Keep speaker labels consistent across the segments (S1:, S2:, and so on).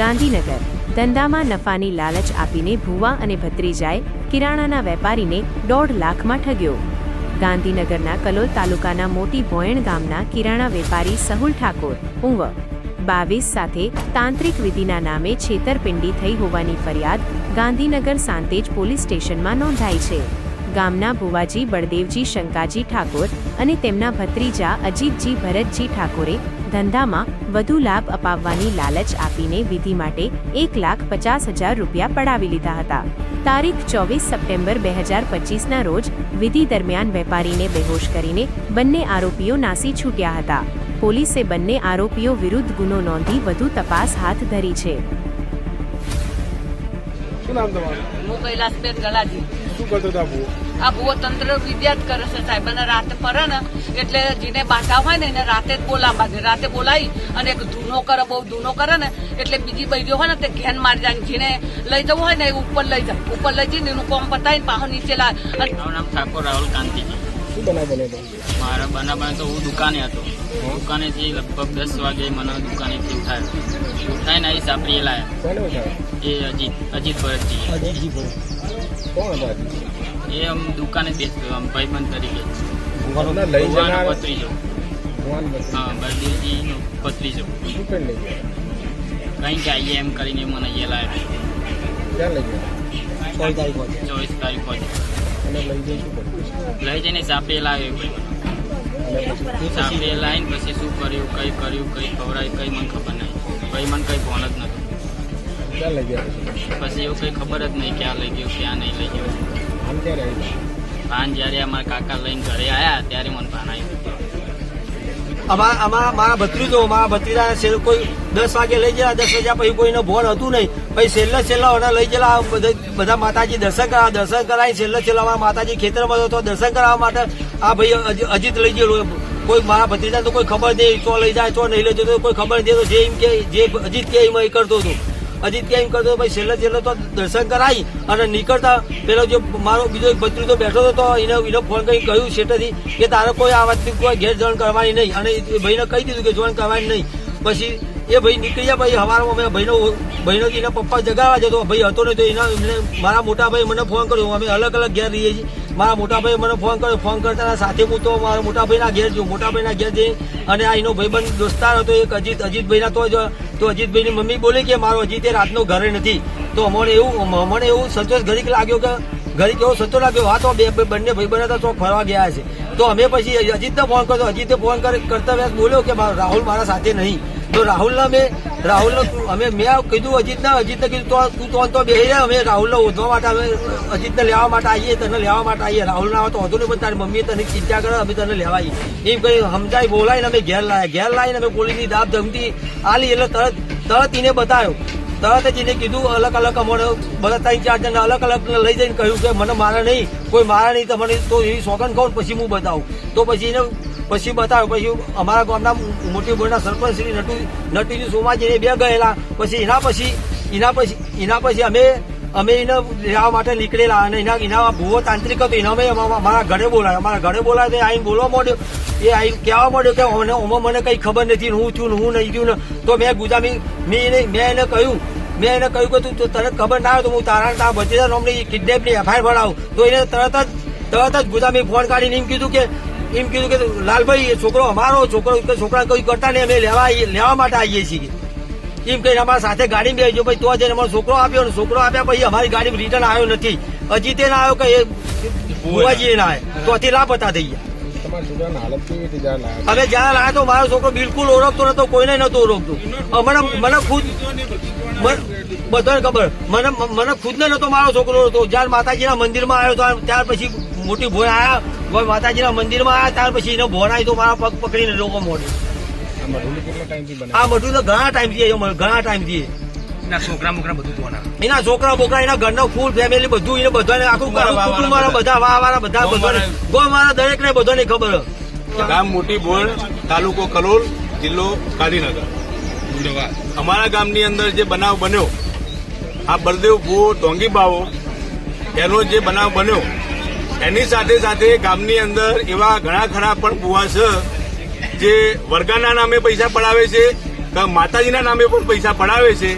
S1: ગાંધીનગર. ધંધામાં નફાની લાલચ આપીને ભુવા અને ભત્રીજાએ કિરાણાના વેપારીને દોઢ લાખમાં ઠગ્યો. ગાંધીનગરના કલોલ તાલુકાના મોટી ભોયણ ગામના કિરાણા વેપારી સહુલ ઠાકોર, ઉંવ. બાવીસ સાથે તાંત્રિક વિધિના નામે છેતરપિંડી થઈ હોવાની ફરિયાદ ગાંધીનગર સાંતેજ પોલીસ સ્ટેશનમાં નોંધાઈ છે. ગામના ભુવાજી બળદેવજી શંકાજી ઠાકોર અને તેમના ભત્રીજા અજીતજી ભરતજી ઠાકોરે ધંધામાં વધુ લાભ અપાવવાની લાલચ આપીને વિધિ માટે એક લાખ પચાસ હજાર રૂપિયા પડાવી લીધા હતા. તારીખ ચોવીસ સપ્ટેમ્બર બે હજાર પચીસના રોજ વિધિ દરમિયાન વેપારીને બેહોશ કરીને બંને આરોપીઓ નાસી છૂટ્યા હતા. પોલીસે બંને આરોપીઓ વિરુદ્ધ ગુનો નોંધી વધુ તપાસ હાથ ધરી છે.
S2: શું નામ તમારું?
S3: હું કૈલાસબેન ગલાજી.
S2: શું કરતો હતા
S3: આ ભૂવો? તંત્ર વિદ્યા જ કરે છે સાહેબ. અને રાતે ફરે ને એટલે જેને બાધા હોય ને એને રાતે જ બોલાવવા દે રાતે બોલાવી અને એક ધૂનો કરે બહુ ધૂનો કરે ને એટલે બીજી બૈરીઓ હોય ને તે ઘેન મારી જાય જેને લઈ જવું હોય ને એ ઉપર લઈ જાય. ઉપર લઈ જઈને એનું કોમ પતાવીને પાછો નીચે લાવે.
S4: મારું નામ ઠાકોર રાહુલ કાંતિજી.
S2: શું બનાવ બને
S4: મારા બને તો હું દુકાને હતો. દુકાનેથી લગભગ દસ વાગે મને દુકાનેથી ઉઠાયો. ઉઠાઈને આવી સાપરીએ લાયા
S2: કોને ઉઠાવ્યો
S4: એ અજીત અજીત ભરતજી
S2: કોણ હતા આજે?
S4: એ આમ દુકાને બેસતો આમ ભાઈબંધ તરીકે.
S2: ભગવાન પત્રીજો
S4: હા બળદેવજીનો પત્રીજો
S2: શું કરી લઈ
S4: કંઈ કે આવીએ એમ કરીને મને એ લાવ્યો
S2: ક્યાં લઈ ગયા?
S4: ચોવીસ તારીખ હોય
S2: અને લઈ જઈ શું કર્યું
S4: લઈ જઈને સાપે લાવ્યો. સાપે લાવીને પછી શું કર્યું કઈ કર્યું કઈ ખવડાયું કઈ મને ખબર નહીં. કઈ મને કઈ ફોન જ નથી.
S2: ક્યાં લઈ ગયા પછી?
S4: પછી એવું કઈ ખબર જ નહીં ક્યાં લઈ ગયો ક્યાં નહીં લઈ ગયો.
S2: આમ ક્યારે આવ્યું
S4: ભાન જ્યારે અમારા કાકા લઈને ઘરે આવ્યા ત્યારે મને ભાન આવ્યું
S5: અમારા અમારા મારા ભત્રીજો, મારા ભત્રીજા છેલ્લે કોઈ દસ વાગે લઈ ગયા દસ વાગ્યા પછી કોઈને ભોન હતું નહીં. પછી છેલ્લે છેલ્લા ઓર્ડર લઈ ગયેલા બધા માતાજી દર્શન કરાવ દર્શન કરાવી છેલ્લે છેલ્લા અમારા માતાજી ખેતરમાં હતો દર્શન કરાવવા માટે આ ભાઈ અજીત લઈ ગયેલો. કોઈ મારા ભત્રીજા તો કોઈ ખબર નહીં, ચો લઈ જાય, ચો નહીં લઈ જતો કોઈ ખબર નહીં, તો જે એમ કે જે અજીત કે એમ કરતો હતો. અજીત કે એમ કરતો ભાઈ, છેલ્લે છેલ્લે તો દર્શન કરાવી અને નીકળતા પેલો જે મારો બીજો એક ભત્રીજો બેઠો હતો એને એને ફોન કરી કહ્યું શેઠેથી કે તારે કોઈ આ વાતની કોઈ ઘેર જણ કરવાની નહીં. અને એ ભાઈને કહી દીધું કે જોણ કરવાની નહીં. પછી એ ભાઈ નીકળી ગયા પછી હવારમાં અમે ભાઈનો ભાઈનો એના પપ્પા જગાવવા જતો, ભાઈ, હતો ને તો એના મારા મોટા ભાઈ મને ફોન કર્યો. અમે અલગ અલગ ઘેર રહીએ છીએ. મારા મોટા ભાઈ મને ફોન કર્યો. ફોન કરતા સાથે હું તો મારા મોટા ભાઈના ઘેર જો મોટા ભાઈના ઘેર જઈ અને આ એનો ભાઈબંધ દોસ્તાર હતો, એક અજીત, અજીતભાઈના તો જ, તો અજીતભાઈની મમ્મી બોલી કે, મારો અજીત એ રાતનો ઘરે નથી. તો અમને એવું અમને એવું સંતોષ ઘડીક લાગ્યો કે, ઘડીક એવો સંતોષ લાગ્યો, હા, તો બે બંને ભાઈબંધ હતા, તો ફરવા ગયા છે. તો અમે પછી અજીતને ફોન કર્યો. અજીતે ફોન કરી કરતા વ્યાસ બોલ્યો કે રાહુલ મારા સાથે નહીં. તો રાહુલના મેં, રાહુલને અમે મેં કીધું, અજીતના, અજીતને કીધું, તો તું તો તો બેસી જાય અમે રાહુલને ઓધવા માટે અમે અજીતને લેવા માટે આવીએ, તને લેવા માટે આવીએ. રાહુલ ના તો હતું નહીં, પણ તારી મમ્મીએ તને ચિંતા કરે, અમે તને લેવા આવીએ. એમ કહી સમજાય બોલાવીને અમે ઘેર લાવ્યા ઘેર લાવીને અમે પોલીસની દાબ ધમકી આલી એટલે તરત તરત એને બતાવ્યો. તરત જ એને કીધું, અલગ અલગ અમને બધા ત્રણ, ચાર જણ અલગ અલગ લઈ જઈને કહ્યું કે, મને મારે નહીં, કોઈ મારે નહીં તમને તો એવી સોગન ખાઉં પછી હું બતાવું. તો પછી એને પછી બતાવ્યું, પછી અમારા ગામના મોટી બોરના સરપંચ શ્રી નટુ નટુજી સોમાજી એ બે ગયેલા. પછી એના પછી એના પછી એના પછી અમે અમે એને લેવા માટે નીકળેલા અને એના એના ભૂવો તાંત્રિક હતો. એના અમે અમારા ઘરે બોલાવ્યા. અમારા ઘરે બોલાવે તો આઈને બોલવા માંડ્યો. એ આવીને કહેવા માંડ્યો કે મને ઓમાં મને કંઈ ખબર નથી, હું થયું હું નહીં થયું ને. તો મેં ગુજામી, મેં એને મેં એને કહ્યું, મેં એને કહ્યું કે તું તને ખબર ના આવે તો હું તારા તારા ભત્રીજા નોમની કિડનેપની એફઆઈઆર ભરાવું. તો એને તરત જ તરત જ ગુદામી ફોન કાઢીને એમ કીધું કે એમ કીધું કે લાલભાઈ એ છોકરો અમારો છોકરો છોકરા કોઈ કરતા નહીં અમે લેવા લેવા માટે આવીએ છીએ. એમ કહીને અમારા સાથે ગાડી બેસજો ભાઈ તો જઈને અમારો છોકરો આપ્યો ને છોકરો આપ્યા પછી અમારી ગાડી રિટર્ન આવ્યો નથી. હજી તે ના આવ્યો કે એ ભુવાજીએ ના આવ્યો તો અતિ લાપતા થઈ ગયા. હવે જ્યાં લાયા તો મારો છોકરો બિલકુલ ઓળખતો નતો કોઈને નતો ઓળખતો. મને મને ખુદ બધાને ખબર. મને મને ખુદને નતો મારો છોકરો હતો જ્યારે માતાજીના મંદિરમાં આવ્યો તો ત્યાર પછી મોટી ભોય આયા માતાજીના મંદિરમાં આવ્યા ત્યાર પછી એનો આવ્યો તો મારા પગ પકડીને લોકો મોડ્યો.
S2: આ ટાઈમથી
S5: બધું તો ઘણા ટાઈમથી આવ્યો મને, ઘણા ટાઈમથી.
S6: એના છોકરા મોકરા બધું
S5: એના છોકરા બોકરા એના ઘરનો ફૂલ ફેમિલી બધું એને બધાને આખું કુટુંબ વાળા બધા. વાહ વાળા બધા બધાને ગો મારા દરેક ને બધાને ખબર.
S7: ગામ મોટી બોળ તાલુકો કલોલ જિલ્લો ગાંધીનગર. અમારા ગામની અંદર જે બનાવ બન્યો આ બળદેવ ભૂવો ડોંગી બાવો એનો જે બનાવ બન્યો એની સાથે સાથે ગામની અંદર એવા ઘણા ખરા પણ ભૂવા છે, જે વર્ગાના નામે પૈસા પડાવે છે માતાજીના નામે પણ પૈસા પડાવે છે.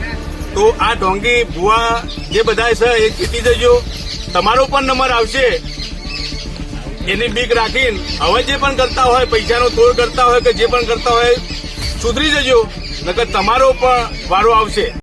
S7: તો આ ઢોંગી ભુવા જે બધા છે, એ જીતી જજો તમારો પણ નંબર આવશે. એની બીક રાખીને હવે જે પણ કરતા હોય, પૈસાનો તોડ કરતા હોય કે જે પણ કરતા હોય, સુધરી જજો. નકર તમારો પણ વારો આવશે.